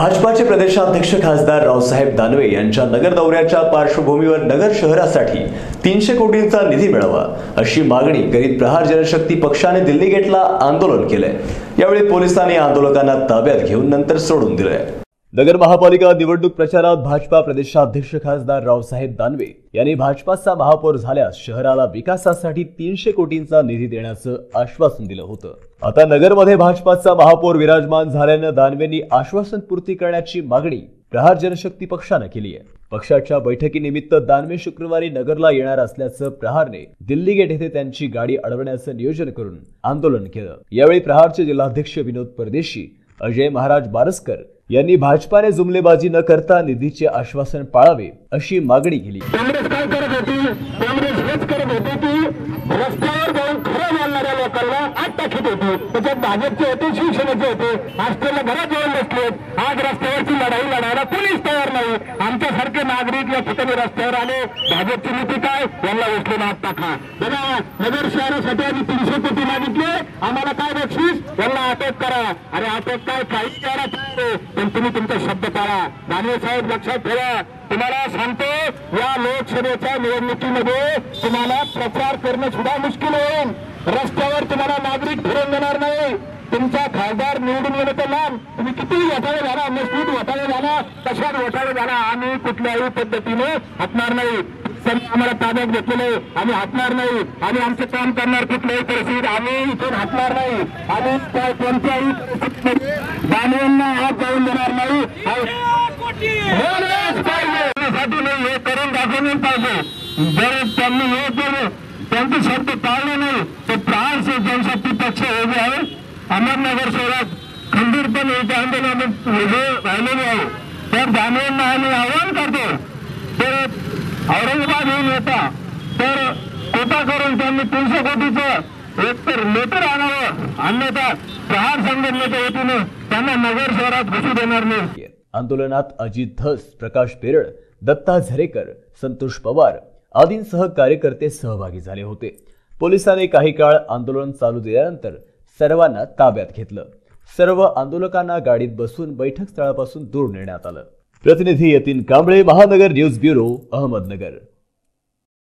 भाजपाचे प्रदेशाध्यक्ष खासदार रावसाहेब दानवे यांच्या नगर दौऱ्याच्या पार्श्वभूमीवर नगर शहरासाठी तीनशे कोटींचा निधी मिळावा अशी मागणी करीत प्रहार जनशक्ती पक्षाने दिल्ली गेटला आंदोलन केलंय. यावेळी पोलिसांनी आंदोलकांना ताब्यात घेऊन नंतर सोडून दिलंय. नगर महापालिका निवडणूक प्रचारात भाजपा प्रदेशाध्यक्ष खासदार रावसाहेब दानवे यांनी भाजपाचा महापौर झाल्यास शहराला विकासासाठी तीनशे कोटींचा निधी देण्याचं आश्वासन दिलं होतं. आता नगरमध्ये भाजपाचा महापौर विराजमान झाल्यानं दानवेंनी आश्वासन पूर्ती करण्याची मागणी प्रहार जनशक्ती पक्षानं केली आहे. पक्षाच्या बैठकीनिमित्त दानवे शुक्रवारी नगरला येणार असल्याचं प्रहारने दिल्ली गेट येथे त्यांची गाडी अडवण्याचं नियोजन करून आंदोलन केलं. यावेळी प्रहारचे जिल्हाध्यक्ष विनोद परदेशी अजय महाराज बारसकर यांनी भाजपाने जुमलेबाजी न करता निधीचे आश्वासन पाळावे अशी मागणी केली. काँग्रेस काय करत होती? काँग्रेस हेच करत होती की रस्त्यावर जाऊन खरं बोलणाऱ्या लोकांना आत टाकीत होती. त्याच्यात भाजपचे होते शिवसेनेचे होते. आज घरात येऊन बसलेत आज रस्त्यावरची लढाई लढायला कोणीच तयार नाही. आमच्यासारखे नागरिक या ठिकाणी रस्त्यावर आले. भाजपची नीती काय? यांना उचलून आत टाका बघा नगर शहरासाठी आम्ही तीनशे कोटी मागितले. आम्हाला काय काय काही करा तयार आहे. पण तुम्ही तुमचा शब्द पाळा. दानवे साहेब लक्षात ठेवा. तुम्हाला सांगतो या लोकसभेच्या निवडणुकीमध्ये तुम्हाला प्रचार करणं सुद्धा मुश्किल होईल. रस्त्यावर तुम्हाला नागरिक फिरून देणार नाही. तुमचा खासदार निवडून येणं तर लांब. तुम्ही कितीही वटाळे झाला मजबूत वटाळे झाला कशात वटाळे झाला आम्ही कुठल्याही पद्धतीने हटणार नाही. सर आम्हाला ताब्यात घेतलेलं आहे. आम्ही हटणार नाही. आम्ही आमचं काम करणार कुठल्याही परिस्थितीत. आम्ही इथून हटणार नाही. आम्ही काय कोणत्याही परिस्थितीमध्ये बांधवांना हात जाऊन देणार नाही. पाहिजे. नाही हे करून दाखवून पाहिजे. जर त्यांनी हे जर त्यांचे शब्द पाळले नाही तर प्रहार जनशक्ती पक्ष उभे आहे अहमदनगर शहरात खंबीरपणे आंदोलन उभे राहिलेले आहे. तर दानवांना आम्ही औरंगाबाद येऊन होता तर कोटा करून त्यांनी तीनशे कोटीचं एक तर लेटर आणावं अन्यथा प्रहार संघटनेच्या वतीनं त्यांना नगर शहरात घुसू देणार नाही. आंदोलनात अजित धस प्रकाश पेरळ दत्ता झरेकर संतोष पवार आदींसह कार्यकर्ते सहभागी झाले होते. पोलिसांनी काही काळ आंदोलन चालू दिल्यानंतर सर्वांना ताब्यात घेतलं. सर्व आंदोलकांना गाडीत बसून बैठक स्थळापासून दूर नेण्यात आलं. प्रतिनिधी यतीन कांबळे महानगर न्यूज ब्युरो अहमदनगर।